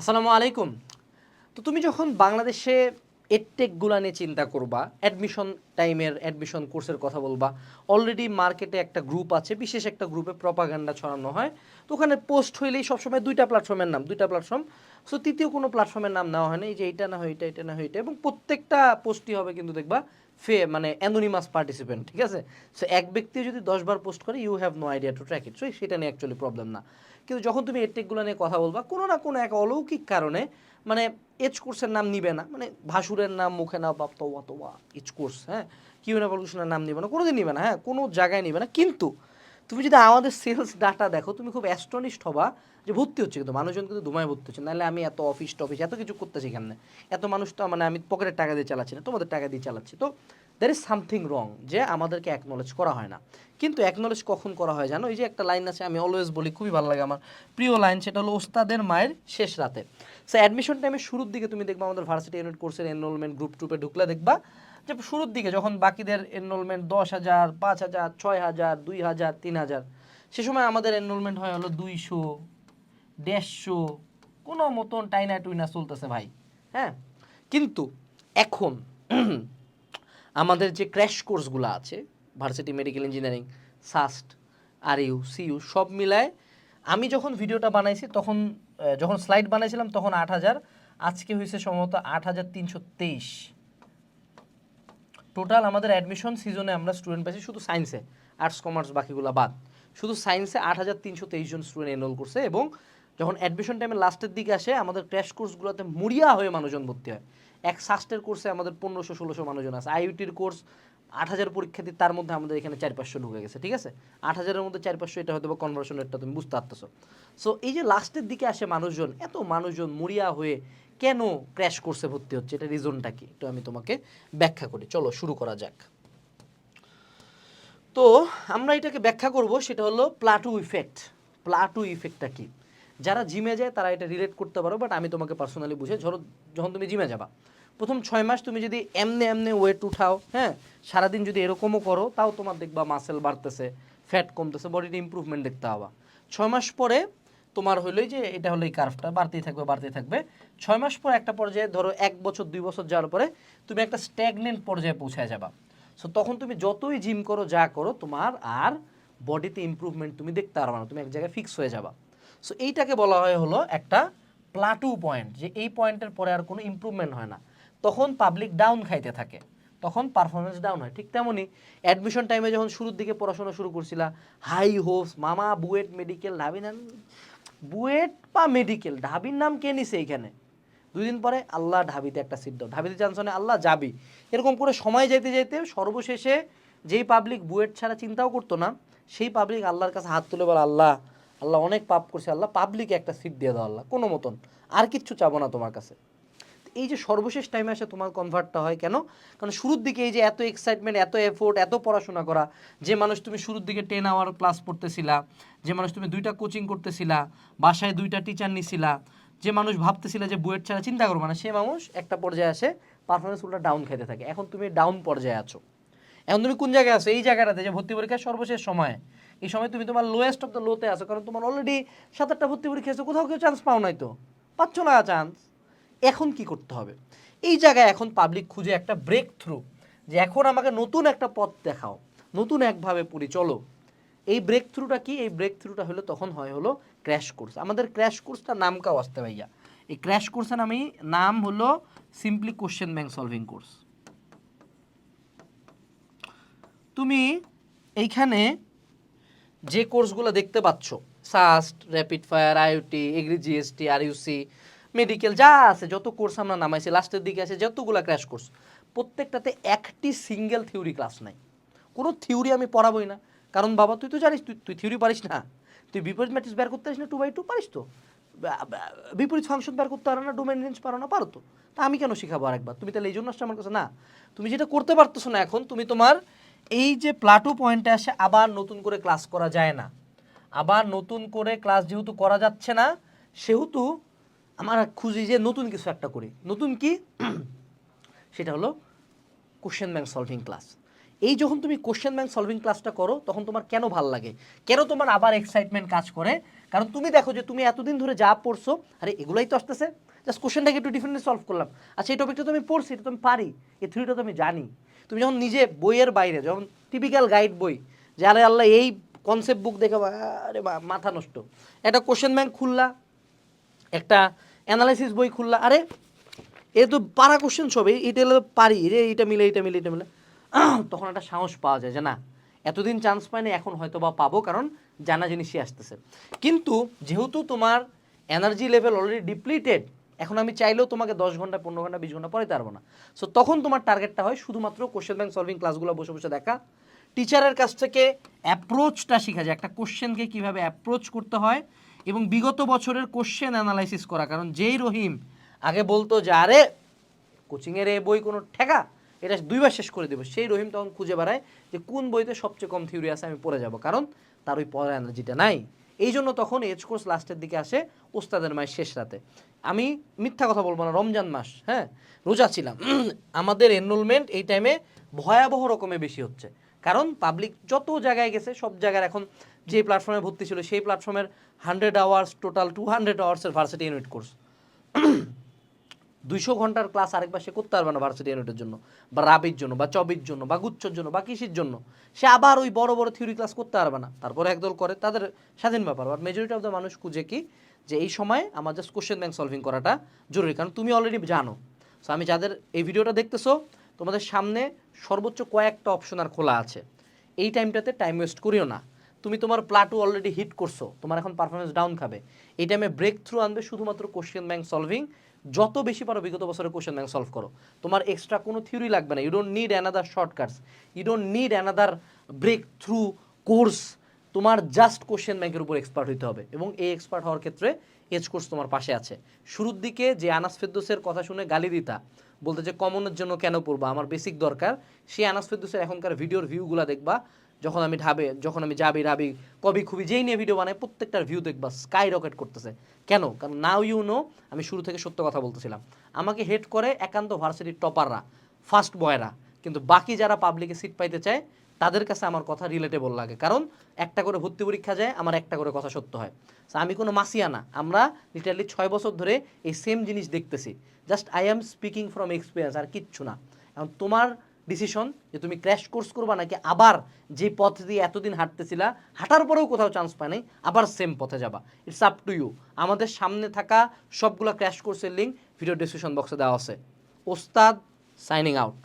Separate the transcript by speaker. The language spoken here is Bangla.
Speaker 1: আসসালামু আলাইকুম। তো তুমি যখন বাংলাদেশে এডটেকগুলো নিয়ে চিন্তা করবা অ্যাডমিশন টাইমের অ্যাডমিশন কোর্সের কথা বলবা অলরেডি মার্কেটে একটা গ্রুপ আছে, বিশেষ একটা গ্রুপে প্রপাগান্ডা ছড়ানো হয়, তো ওখানে পোস্ট হইলেই সবসময় দুইটা প্ল্যাটফর্মের নাম, দুইটা প্ল্যাটফর্ম সো তৃতীয় কোনো প্ল্যাটফর্মের নাম নেওয়া হয় না, এই যে এইটা না হয় এটা এটা না হয় এটা এবং প্রত্যেকটা পোস্টই হবে কিন্তু দেখবা ফে মানে অ্যানোনিমাস পার্টিসিপেন্ট ঠিক আছে? সো এক ব্যক্তি যদি দশবার পোস্ট করে you have no idea to track it so সেটা নিয়ে অ্যাকচুয়ালি প্রবলেম না। কিন্তু যখন তুমি এডটেকগুলো নিয়ে কথা বলবা, কোনো না কোনো এক অলৌকিক কারণে মানে এজ কোর্সের নাম নিবে না। মানে ভাসুরের নাম, মুখে না বাপ তো অথবা এজ কোর্স হ্যাঁ? কিউ রেভলিউশনের নাম নিবে না, কোনোদিন নিবে না হ্যাঁ? কোনো জায়গায় নিবে না। কিন্তু তুমি যদি আমাদের সেলস ডাটা দেখো, তুমি খুব অ্যাস্টনিশড হবা যে ভর্তি হচ্ছে কিন্তু। মানুষজন কিন্তু দুমায় ভর্তি হচ্ছে। নাহলে আমি এত অফিস টফিস, এত কিছু করতেছি কেন এত মানুষ তো মানে আমি পকেটের টাকা দিয়ে চালাচ্ছি না, তোমাদের টাকা দিয়ে চালাচ্ছি। তো দ্যার ইজ সামথিং রং যে আমাদেরকে অ্যাকনলেজ করা হয় না। কিন্তু অ্যাকনলেজ কখন করা হয় জানো? এই যে একটা লাইন আছে, আমি অলওয়েজ বলি, খুবই ভালো লাগে আমার। প্রিয় লাইন সেটা হলো ওস্তাদের মায়ের শেষ রাতে। সো অ্যাডমিশন টাইমের শুরুর দিকে তুমি দেখবা আমাদের ভার্সিটি ইউনিট কোর্সের এনরোলমেন্ট গ্রুপ টুপে ঢুকলে দেখবা যে শুরুর দিকে যখন বাকিদের এনরোলমেন্ট দশ হাজার, পাঁচ হাজার, ছয় হাজার, দুই হাজার, তিন হাজার, সে সময় আমাদের এনরোলমেন্ট হয় হলো দুইশো, দেড়শো, কোনো মতন টাইনা টুইনা চলতেছে ভাই হ্যাঁ? কিন্তু এখন আমাদের যে ক্র্যাশ কোর্সগুলো আছে varsity medical engineering SUST R U CU সব মিলায় আমি যখন ভিডিওটা বানাইছি তখন যখন স্লাইড বানাইছিলাম তখন আট হাজার, আজকে হয়েছে সম্ভবত আট হাজার তিনশো তেইশ। টোটাল আমাদের অ্যাডমিশন সিজনে আমরা স্টুডেন্ট পাইছি শুধু সায়েন্সে আর্টস কমার্স বাকিগুলো বাদ। শুধু সায়েন্সে আট হাজার তিনশো তেইশ জন স্টুডেন্ট এনরোল করছে এবং যখন অ্যাডমিশন টাইমে লাস্টের দিকে আসে, আমাদের ক্র্যাশ কোর্সগুলোতে মরিয়া হয়ে মানুষজন ভর্তি হয়। এক সাস্টের কোর্সে আমাদের পনেরোশো, ষোলোশো মানুষজন আছে। আইইউটির কোর্স আট হাজার পরীক্ষার্থী তার মধ্যে আমাদের এখানে চার পাঁচশো ঢুকে গেছে, ঠিক আছে? আট হাজারের মধ্যে চার পাঁচশো, এটা হয়তো বা কনভার্সন রেটটা তুমি বুঝতে পারতেছো। সো এই যে লাস্টের দিকে আসে মানুষজন, এত মানুষজন মুড়িয়া হয়ে কেন ক্র্যাশ কোর্সে ভর্তি হচ্ছে? এটা রিজনটা কি? একটু আমি তোমাকে ব্যাখ্যা করি। চলো, শুরু করা যাক। তো, আমরা এটাকে ব্যাখ্যা করব, সেটা হলো প্লাটু ইফেক্ট প্লাটু ইফেক্টটা কি? যারা জিমে যায়, তারা এটা রিলেট করতে পারো বাট আমি তোমাকে পার্সোনালি বুঝে ধরো, যখন তুমি জিমে যাবা প্রথম ছয় মাস তুমি যদি এমনে এমনে ওয়েট উঠাও হ্যাঁ সারাদিন যদি এরকমও করো, তাও তোমার দেখবা মাসেল বাড়তেছে ফ্যাট কমতেছে বডিতে ইমপ্রুভমেন্ট দেখতে পাবা। ছয় মাস পরে তোমার হলোই যে, এটা হলো এই কার্ভটা বাড়তেই থাকবে বাড়তেই থাকবে। ছয় মাস পর একটা পর্যায়ে ধরো এক বছর, দুই বছর যাওয়ার পরে তুমি একটা স্ট্যাগনেন্ট পর্যায়ে পৌঁছায় যাবা। সো তখন তুমি যতই জিম করো, যা করো, তোমার আর বডিতে ইমপ্রুভমেন্ট তুমি দেখতে পারবে না, তুমি এক জায়গায় ফিক্স হয়ে যাবা। সো এইটাকে বলা হয় হলো একটা প্লাটু পয়েন্ট যে এই পয়েন্টের পরে আর কোনো ইমপ্রুভমেন্ট হয় না। তখন পাবলিক ডাউন খাইতে থাকে। তখন পারফরমেন্স ডাউন হয়। ঠিক তেমনই অ্যাডমিশন টাইমে যখন শুরুর দিকে পড়াশোনা শুরু করছিলা হাই হোপস মামা, বুয়েট মেডিকেল ঢাবি নাম, বুয়েট বা মেডিকেল ঢাবির নাম কে নিছে এইখানে দুই দিন পরে আল্লাহ ঢাবিতে একটা সিট ঢাবিতে চান্স আল্লাহ যাবি। এরকম করে সময় যেতে যেতে সর্বশেষে যেই পাবলিক বুয়েট ছাড়া চিন্তাও করতো না, সেই পাবলিক আল্লাহর কাছে হাত তুলে বলে, আল্লাহ আল্লাহ অনেক পাপ করছে, আল্লাহ পাবলিকে একটা সিট দিয়ে দাও আল্লাহ, কোনো মতন। আর কিচ্ছু চাবো না তোমার কাছে। এই যে সর্বশেষ টাইমে আসে তোমার কনভার্টটা হয় কেন? কারণ শুরুর দিকে এই যে এত এক্সাইটমেন্ট এত এফোর্ট এত পড়াশোনা করা, যে মানুষ তুমি শুরুর দিকে টেন আওয়ার ক্লাস পড়তেছিলা, যে মানুষ তুমি দুইটা কোচিং করতেছিলা, বাসায় দুইটা টিচার নিছিলা, যে মানুষ ভাবতেছিলা যে বুয়েট ছাড়া চিন্তা করব না, সে মানুষ একটা পর্যায়ে আসে পারফরমেন্স উল্টা ডাউন খেতে থাকে। এখন তুমি ডাউন পর্যায়ে আছো। এখন তুমি কোন জায়গায় আছো? এই জায়গাটাতে যে ভর্তি পরীক্ষার সর্বশেষ সময়, এই সময় তুমি তোমার লোয়েস্ট অফ দ্য লোতে আছো, কারণ তোমার অলরেডি সাত আটটা ভর্তি পরীক্ষা আছে, কোথাও কেউ চান্স পাও নাই তো। পাচ্ছ না চান্স এখন কি করতে হবে? এই জায়গায় এখন পাবলিক খুঁজে একটা ব্রেক থ্রু যে এখন আমাকে নতুন একটা পথ দেখাও, নতুন একভাবে পড়ি, চলো। এই ব্রেক থ্রুটা কি? এই ব্রেক থ্রুটা হলো, তখন হয় হলো ক্র্যাশ কোর্স আমাদের ক্র্যাশ কোর্সটা নাম কাও আসতে ভাইয়া? এই ক্র্যাশ কোর্সের নামে, নাম হলো simply question bank solving course তুমি এইখানে যে কোর্সগুলো দেখতে পাচ্ছ SUST rapid fire IoT agri GST আর ইউসি মেডিকেল যা আছে, যত কোর্স আমরা নামাইছি লাস্টের দিকে আছে, যতগুলো ক্র্যাশ কোর্স প্রত্যেকটাতে একটি সিঙ্গেল থিওরি ক্লাস নাই। কোনো থিওরি আমি পড়াবোই না। কারণ বাবা, তুই তো জানিস, তুই তুই থিওরি পারিস না। তুই বিপরীত ম্যাট্রিক্স বের করতে পারিস না টু বাই টু পারিস তো। বিপরীত ফাংশন বের করতে পারো না ডোমেন রেঞ্জ পারো না, পারো তো। তা আমি কেন শিখাবো আরেকবার? তুমি তাহলে এই জন্য আসছো আমার কাছে? না, তুমি যেটা করতে পারতেছো না এখন, তুমি তোমার এই যে প্লাটু পয়েন্টে আসে, আবার নতুন করে ক্লাস করা যায় না। আবার নতুন করে ক্লাস যেহেতু করা যাচ্ছে না, সেহেতু আমার খুঁজি যে নতুন কিছু একটা করি। নতুন কি? সেটা হলো কোশ্চেন ব্যাংক সলভিং ক্লাস এই যখন তুমি কোশ্চেন ব্যাংক সলভিং ক্লাসটা করো, তখন তোমার কেন ভালো লাগে? কেন তোমার আবার এক্সাইটমেন্ট কাজ করে? কারণ তুমি দেখো যে তুমি এতদিন ধরে যা পড়ছো, আরে এগুলোই তো আসতেছে। জাস্ট কোশ্চেনটাকে একটু ডিফারেন্টলি সলভ করলাম। আচ্ছা এই টপিকটা তো আমি পড়ছি, এটা তো আমি পারি। এই থ্রিটা তো আমি জানি। তুমি যখন নিজে বইয়ের বাইরে, যখন টিপিক্যাল গাইড বই, যে আরে আল্লাহ, এই কনসেপ্ট বুক দেখে আরে মাথা নষ্ট। একটা কোশ্চেন ব্যাংক খুললা, একটা অ্যানালাইসিস বই খুললা, আরে, এ তো পারা কোশ্চেন সব এই- এইটা হলো পারি রে, এইটা মিলে এইটা মিলে এটা মিলে। তখন একটা সাহস পাওয়া যায় যে না, এতদিন চান্স পাইনি, এখন হয়তো বা পাবো, কারণ জানা জিনিসই আসতেছে। কিন্তু যেহেতু তোমার এনার্জি লেভেল অলরেডি ডিপ্লিটেড এখন আমি চাইলেও তোমাকে দশ ঘণ্টা, পনেরো ঘণ্টা, বিশ ঘণ্টা পড়াইতে পারব না। সো তখন তোমার টার্গেটটা হয় শুধুমাত্র কোশ্চেন ব্যাংক সলভিং ক্লাসগুলো বসে বসে দেখা। টিচারের কাছ থেকে অ্যাপ্রোচটা শেখা যায়। একটা কোশ্চেনকে কীভাবে অ্যাপ্রোচ করতে হয় এবং বিগত বছরের কোশ্চেন অ্যানালাইসিস করা। কারণ যেই রহিম আগে বলতো যে, আরে কোচিংয়ের এ বই কোনো ঠেকা, এটা দুইবার শেষ করে দেবো। সেই রহিম তখন খুঁজে বেড়ায় যে, কোন বইতে সবচেয়ে কম থিওরি আছে, আমি পড়ে যাব। কারণ তার ওই পড়ার এনার্জিটা নাই। এই জন্য তখন এজ কোর্স লাস্টের দিকে আসে ওস্তাদের মায়ের শেষ রাতে। আমি মিথ্যা কথা বলব না, রমজান মাস হ্যাঁ? রোজা ছিলাম। আমাদের এনরোলমেন্ট এই টাইমে ভয়াবহ রকমে বেশি হচ্ছে। কারণ পাবলিক যত জায়গায় গেছে, সব জায়গার এখন যে প্ল্যাটফর্মে ভর্তি ছিল, সেই প্ল্যাটফর্মের hundred hours total two hundred আওয়ার্সের varsity unit course দুইশো ঘণ্টার ক্লাস আরেকবার সে করতে পারবে না ভার্সিটি ইউনিটের জন্য, বা রাবির জন্য, বা চবির জন্য, বা গুচ্ছর জন্য, বা কৃষির জন্য। সে আবার ওই বড় বড় থিওরি ক্লাস করতে পারবে না। তারপরে একদল করে তাদের স্বাধীন ব্যাপার। বাট মেজরিটি অফ দ্য মানুষ খুঁজে কি? যে এই সময় আমার জাস্ট কোশ্চেন ব্যাংক সলভিং করাটা জরুরি। কারণ তুমি অলরেডি জানো। সো আমি যাদের এই ভিডিওটা দেখতেছো তোমাদের সামনে সর্বোচ্চ কয়েকটা অপশন আর খোলা আছে। এই টাইমটাতে টাইম ওয়েস্ট করিও না। তুমি তোমার প্লাটু অলরেডি হিট করছ, তোমার এখন পারফরমেন্স ডাউন খাবে। এই টাইমে ব্রেক থ্রু আনবে শুধুমাত্র কোশ্চেন ব্যাংক সলভিং যত বেশি পারো বিগত বছরের কোশ্চেন ব্যাংক সলভ করো। তোমার এক্সট্রা কোনো থিওরি লাগবে না। You don't need another shortcuts you don't need another breakthrough course তোমার জাস্ট কোশ্চেন ব্যাংকের উপর এক্সপার্ট হইতে হবে। এবং এই এক্সপার্ট হওয়ার ক্ষেত্রে এজ কোর্স তোমার পাশে আছে। শুরুর দিকে যে আনাস ফেদ্দোসের কথা শুনে গালি দিতা বলতে যে কমনের জন্য কেন পড়ব? আমার বেসিক দরকার। সেই আনাস ফেরদুসের এখনকার ভিডিওর ভিউগুলো দেখবা, যখন আমি ঢাবে, যখন আমি যাবি, রাবি, কবি, খুবই যেই নিয়ে ভিডিও বানাই, প্রত্যেকটার ভিউ দেখবা স্কাই রকেট করতেছে। কেন? কারণ নাও ইউ নো আমি শুরু থেকে সত্য কথা বলতেছিলাম। আমাকে হেড করে একান্ত ভার্সিটির টপাররা ফার্স্ট বয়রা কিন্তু বাকি যারা পাবলিকে সিট পাইতে চায় তাদের কাছে আমার কথা রিলেটেবল লাগে। কারণ একটা করে ভর্তি পরীক্ষা যায় আমার একটা করে কথা সত্য হয়। So, আমি কোনো মাসিয়া না। আমরা লিটারলি ছয় বছর ধরে এই সেম জিনিস দেখতেছি। Just I am speaking from experience আর কিচ্ছু না। এখন তোমার ডিসিশন যে তুমি ক্র্যাশ কোর্স করবা নাকি আবার যে পথ দিয়ে এতদিন হাঁটতেছিলা হাঁটার পরেও কোথাও চান্স পায় নাই আবার সেম পথে যাবা। ইটস আপ টু ইউ আমাদের সামনে থাকা সবগুলো ক্র্যাশ কোর্সের লিঙ্ক ভিডিও ডিসক্রিপশন বক্সে দেওয়া আছে। ওস্তাদ সাইনিং আউট